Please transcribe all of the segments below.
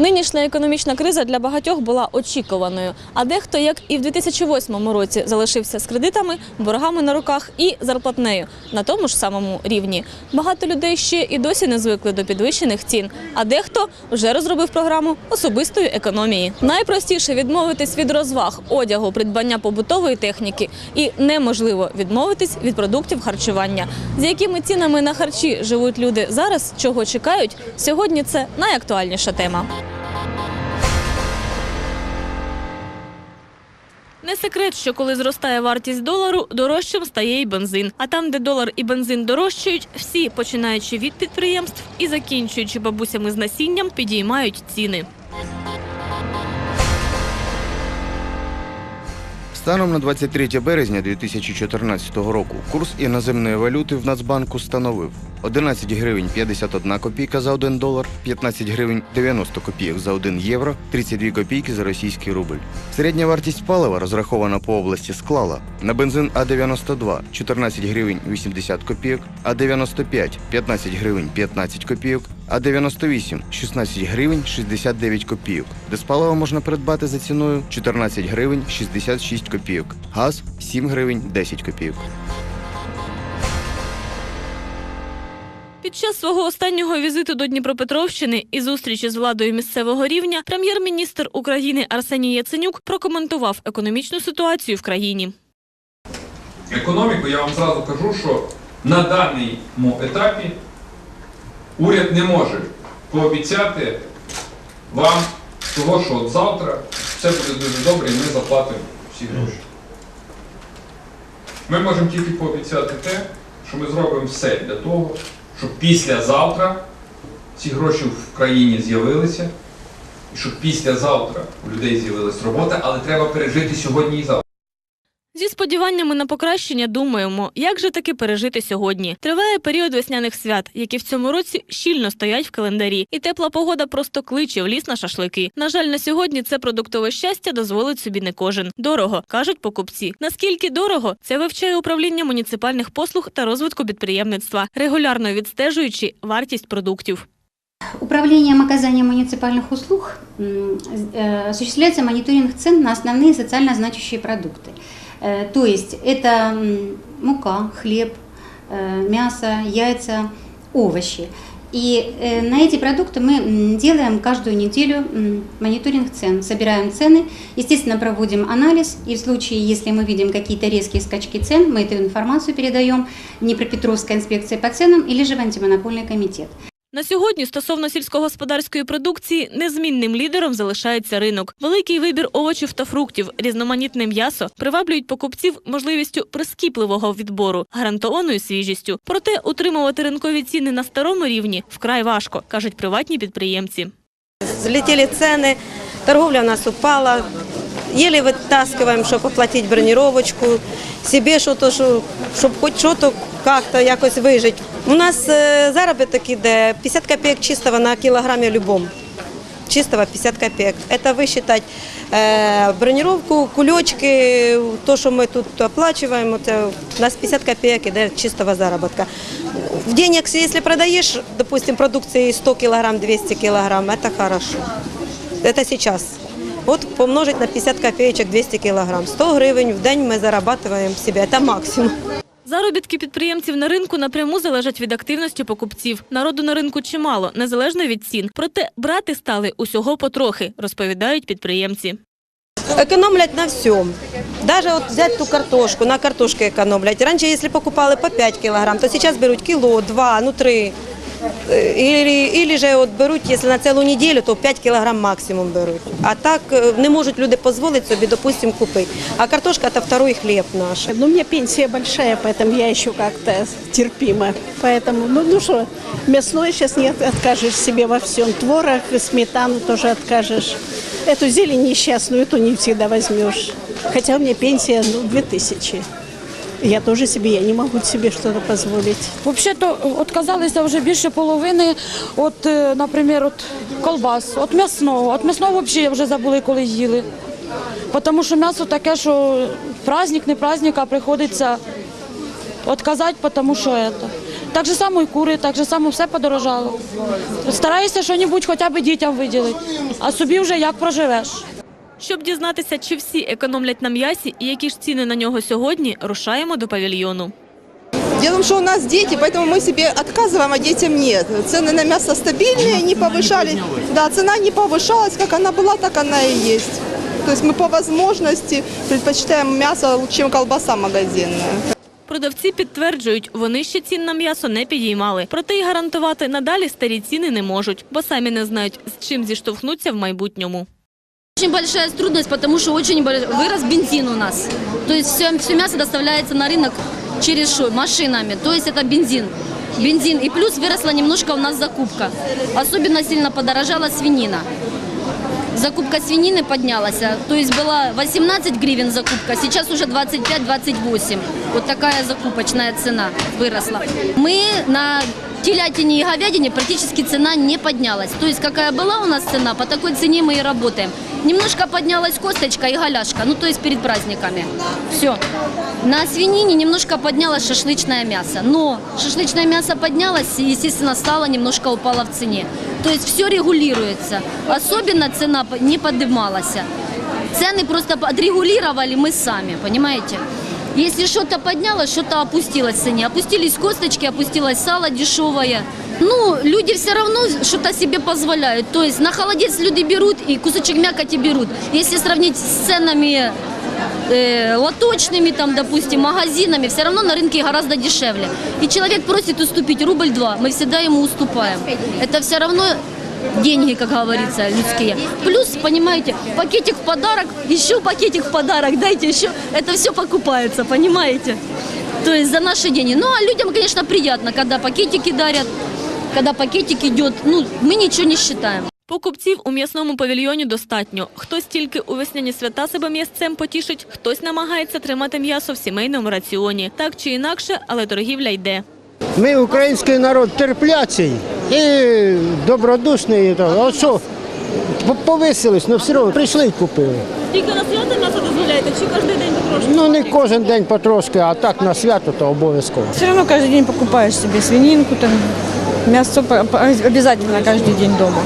Нинішня економічна криза для багатьох була очікуваною. А дехто, як і в 2008 році, залишився з кредитами, боргами на руках і зарплатнею на тому ж самому рівні. Багато людей ще і досі не звикли до підвищених цін. А дехто вже розробив програму особистої економії. Найпростіше відмовитись від розваг, одягу, придбання побутової техніки, і неможливо відмовитись від продуктів харчування. З якими цінами на харчі живуть люди зараз, чого чекають, сьогодні це найактуальніша тема. Не секрет, що коли зростає вартість долару, дорожчим стає і бензин. А там, де долар і бензин дорожчають, всі, починаючи від підприємств і закінчуючи бабусями з насінням, підіймають ціни. Станом на 23 березня 2014 року курс іноземної валюти в Нацбанку становив 11 гривень 51 копійка за 1 долар, 15 гривень 90 копійок за 1 євро, 32 копійки за російський рубль. Середня вартість палива, розрахована по області, склала на бензин А92 14 гривень 80 копійок, А95 15 гривень 15 копійок, А98 16 гривень 69 копійок. Диспаливо можна придбати за ціною 14 гривень 66 копійок. Газ 7 гривень 10 копійок. Під час свого останнього візиту до Дніпропетровщини і зустрічі з владою місцевого рівня прем'єр-міністр України Арсеній Яценюк прокоментував економічну ситуацію в країні. економіку, я вам зразу кажу, що на даному етапі уряд не може пообіцяти вам того, що от завтра все буде дуже добре і ми заплатимо всі гроші. Ми можемо тільки пообіцяти те, що ми зробимо все для того, щоб післязавтра ці гроші в країні з'явилися, і щоб післязавтра у людей з'явилась робота, але треба пережити сьогодні і завтра. Зі сподіваннями на покращення думаємо, як же таки пережити сьогодні. Триває період весняних свят, які в цьому році щільно стоять в календарі, і тепла погода просто кличе в ліс на шашлики. На жаль, на сьогодні це продуктове щастя дозволить собі не кожен. Дорого кажуть покупці. Наскільки дорого це вивчає управління муніципальних послуг та розвитку підприємництва, регулярно відстежуючи вартість продуктів. Управлением оказания муниципальных услуг м, э, осуществляется мониторинг цен на основные социально значащие продукты. Э, То есть это мука, хлеб, э, мясо, яйца, овощи. И э, на эти продукты мы делаем каждую неделю мониторинг цен, собираем цены, естественно, проводим анализ, и в случае, если мы видим какие-то резкие скачки цен, мы эту информацию передаем Днепропетровской инспекции по ценам или же в антимонопольный комитет. На сьогодні стосовно сільськогосподарської продукції незмінним лідером залишається ринок. Великий вибір овочів та фруктів, різноманітне м'ясо приваблюють покупців можливістю прискіпливого відбору, гарантованою свіжістю. Проте утримувати ринкові ціни на старому рівні вкрай важко, кажуть приватні підприємці. Взлетели цены, торговля у нас упала Еле вытаскиваем, чтобы оплатить бронировочку, себе что-то, щоб хоч що-то как-то якось вижити. У нас е, заробіток іде 50 копійок чистого на кілограмі любому. Чистого 50 копеек. Это высчитать э, бронировку, кулечки, то, что мы тут оплачиваем, это у нас 50 копеек иде чистого заработка. В день, если продаешь, допустим, продукции 100 килограмм, 200 килограмм, это хорошо. Это сейчас. Вот помножить на 50 копеечек 200 килограмм. 100 гривен в день мы зарабатываем себе, это максимум. Заробітки підприємців на ринку напряму залежать від активності покупців. Народу на ринку чимало, незалежно від цін. Проте брати стали усього потрохи, розповідають підприємці. Экономлять на всем. Даже вот взять ту картошку, на картошке экономлять. Раньше, если покупали по 5 килограмм, то сейчас берут кило, 2, ну 3. Э, Или, или же от беруть, якщо на цілу неділю, то 5 кілограм максимум беруть. А так е, не можуть люди дозволити собі, допустим, купити. А картошка – це второй хліб наш. Ну, у меня пенсия большая, поэтому я еще как-то терпима. Поэтому, ну, ну что, мясной сейчас нет, откажешь себе во всем. Творог, и сметану тоже откажешь. Эту зелень несчастную, эту не всегда возьмешь. Хотя у меня пенсия, ну, 2000. Я тоже себе, я не могу себе что-то позволить. Взагалі-то відказалися вже більше половини от, е, наприклад, от колбас, от м'ясного. От м'ясного взагалі вже забули, коли їли. Тому що м'ясо таке, що праздник, не праздник, а приходиться відказати, тому що це. Так же само і кури, так же само все подорожало. Стараюся щось хоча б дітям виділити, а собі вже як проживеш. Щоб дізнатися, чи всі економлять на м'ясі і які ж ціни на нього сьогодні, рушаємо до павільйону. Дело в том, что у нас дети, поэтому мы себе отказываем, а детям нет. Цены на мясо стабильные, не повышались. Да, цена не повышалась, как она была, так она и есть. То есть мы по возможности предпочитаем мясо, чем колбаса магазинная. Продавці підтверджують, вони ще цін на м'ясо не підіймали. Проте й гарантувати надалі старі ціни не можуть, бо самі не знають, з чим зіштовхнуться в майбутньому. Очень большая трудность, потому что очень вырос бензин у нас. То есть все, все мясо доставляется на рынок через что? Машинами. То есть это бензин. Бензин. И плюс выросла немножко у нас закупка. Особенно сильно подорожала свинина. Закупка свинины поднялась. а, То есть была 18 гривен закупка, сейчас уже 25-28. Вот такая закупочная цена выросла. Мы на телятине и говядине практически цена не поднялась. То есть какая была у нас цена, по такой цене мы и работаем. Немножко поднялась косточка и голяшка, ну то есть перед праздниками. Все. На свинине немножко поднялось шашлычное мясо. Но шашлычное мясо поднялось и, естественно, стало немножко упало в цене. То есть все регулируется. Особенно цена по- не поднималась. Цены просто отрегулировали мы сами, понимаете? Если что-то поднялось, что-то опустилось в цене. Опустились косточки, опустилось сало дешевое. Ну, люди все равно что-то себе позволяют. То есть на холодец люди берут и кусочек мякоти берут. Если сравнить с ценами э, лоточными, там, допустим, магазинами, все равно на рынке гораздо дешевле. И человек просит уступить рубль-два, мы всегда ему уступаем. Это все равно деньги, как говорится, людские. Плюс, понимаете, пакетик в подарок, еще пакетик в подарок, дайте еще. Это все покупается, понимаете? То есть за наши деньги. Ну, а людям, конечно, приятно, когда пакетики дарят, когда пакетик идет. Ну, мы ничего не считаем. Покупців у м'ясному павільйоні достатньо. Хтось тільки у весняні свята себе м'ясцем потішить, хтось намагається тримати м'ясо в сімейному раціоні. Так чи інакше, але торгівля йде. Ми український народ терплячий і добродушний. і так. А що, повисились, ну все одно прийшли і купили. Тільки на свято м'ясо дозволяєте, чи кожен день потрошки? Ну не кожен день потрошки, а так на свято то обов'язково. Все равно каждый день покупаешь себе свининку, там, мясо обязательно каждый день дома.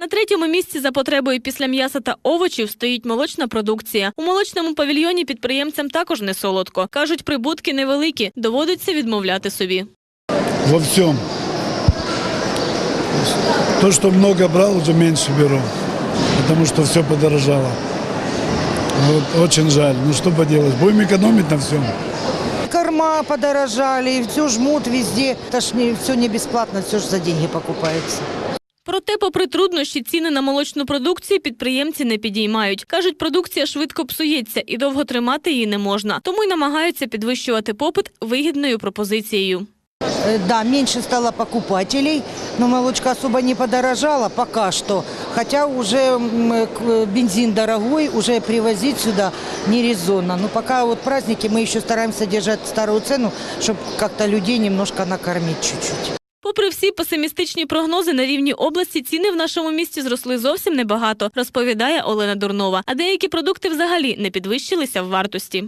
На третьому місці за потребою після м'яса та овочів стоїть молочна продукція. У молочному павільйоні підприємцям також не солодко. Кажуть, прибутки невеликі, доводиться відмовляти собі. во всем. То, что много брал, уже меньше беру, потому что все подорожало. Вот, очень жаль. Ну что поделать, будем экономить на всем. Корма подорожали, все жмут везде. Это ж не, все не бесплатно, все же за деньги покупается. Проте, попри труднощі, ціни на молочну продукцію підприємці не підіймають. Кажуть, продукція швидко псується і довго тримати її не можна. Тому й намагаються підвищувати попит вигідною пропозицією. Э, Да, меньше стало покупателей, но молочка особо не подорожала пока что. Хотя уже м, э, к- бензин дорогой, уже привозить сюда не резонно. Но пока вот праздники мы еще стараемся держать старую цену, чтобы как-то людей немножко накормить чуть-чуть. Попри всі песимістичні прогнози на рівні області, ціни в нашому місті зросли зовсім небагато, розповідає Олена Дурнова. А деякі продукти взагалі не підвищилися в вартості.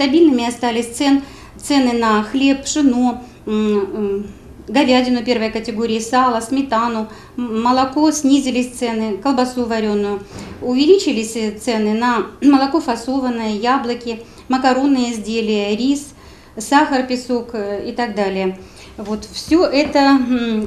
Стабильными остались цен, цены на хлеб, пшено, м, м, Говядину первой категории, сало, сметану, молоко, снизились цены, колбасу вареную. Увеличились э, цены на молоко фасованное, яблоки, макаронные изделия, рис, сахар, песок э, и так далее. Вот все это,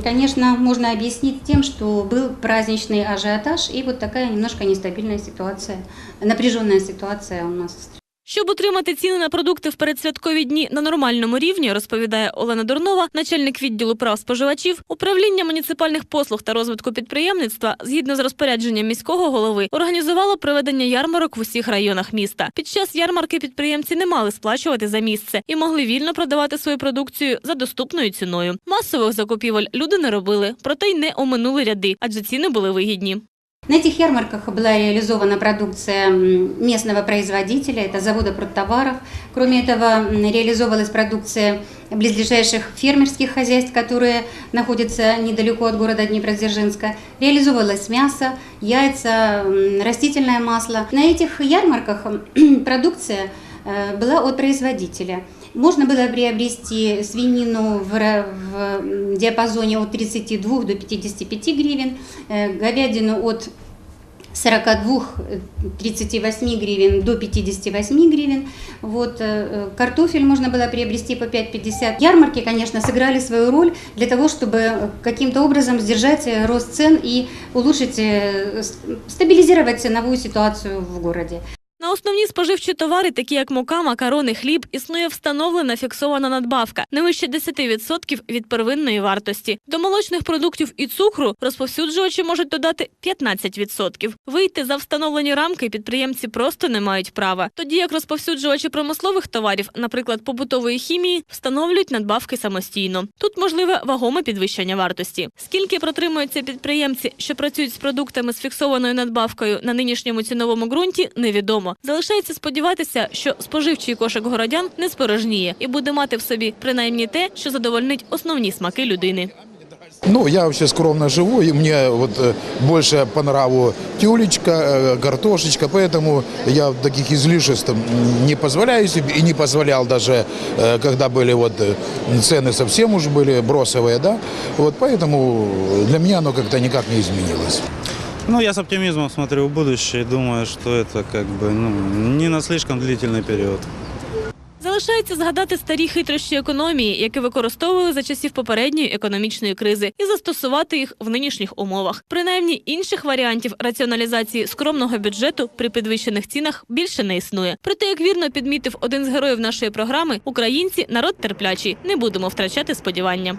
конечно, можно объяснить тем, что был праздничный ажиотаж и вот такая немножко нестабильная ситуация, напряженная ситуация у нас в Щоб утримати ціни на продукти в передсвяткові дні на нормальному рівні, розповідає Олена Дурнова, начальник відділу прав споживачів, управління муніципальних послуг та розвитку підприємництва, згідно з розпорядженням міського голови, організувало проведення ярмарок в усіх районах міста. Під час ярмарки підприємці не мали сплачувати за місце і могли вільно продавати свою продукцію за доступною ціною. Масових закупівель люди не робили, проте й не оминули ряди, адже ціни були вигідні. На этих ярмарках была реализована продукция местного производителя, это завода продтоваров. Кроме этого, реализовалась продукция близлежащих фермерских хозяйств, которые находятся недалеко от города Днепродзержинска. Реализовывалось мясо, яйца, растительное масло. На этих ярмарках продукция э, была от производителя. Можно было приобрести свинину в, в диапазоне от 32 до 55 гривен, э, говядину от 42-38 гривен до 58 гривен. Вот, э, картофель можно было приобрести по 5,50. Ярмарки, конечно, сыграли свою роль для того, чтобы каким-то образом сдержать э, рост цен и улучшить, э, стабилизировать ценовую ситуацию в городе. Основні споживчі товари, такі як мука, макарони, хліб, існує встановлена фіксована надбавка не вище 10% від первинної вартості. До молочних продуктів і цукру розповсюджувачі можуть додати 15%. Вийти за встановлені рамки підприємці просто не мають права. Тоді як розповсюджувачі промислових товарів, наприклад, побутової хімії, встановлюють надбавки самостійно. Тут можливе вагоме підвищення вартості. Скільки протримуються підприємці, що працюють з продуктами з фіксованою надбавкою на нинішньому ціновому ґрунті, невідомо. Залишається сподіватися, що споживчий кошик городян не спорожніє і буде мати в собі принаймні те, що задовольнить основні смаки людини. Ну, я вообще скромно живу, и мне вот э, больше по нраву тюлечка, э, картошечка, поэтому я таких излишеств м, не позволяю себе и не позволял даже, э, когда были вот э, цены совсем уж были бросовые, да, вот поэтому для меня оно как-то никак не изменилось. Ну, я с оптимизмом смотрю в будущее и думаю, что это как бы ну, не на слишком длительный период. Залишається згадати старі хитрощі економії, які використовували за часів попередньої економічної кризи, і застосувати їх в нинішніх умовах. Принаймні інших варіантів раціоналізації скромного бюджету при підвищених цінах більше не існує. Проте, як вірно підмітив один з героїв нашої програми, українці народ терплячий. Не будемо втрачати сподівання.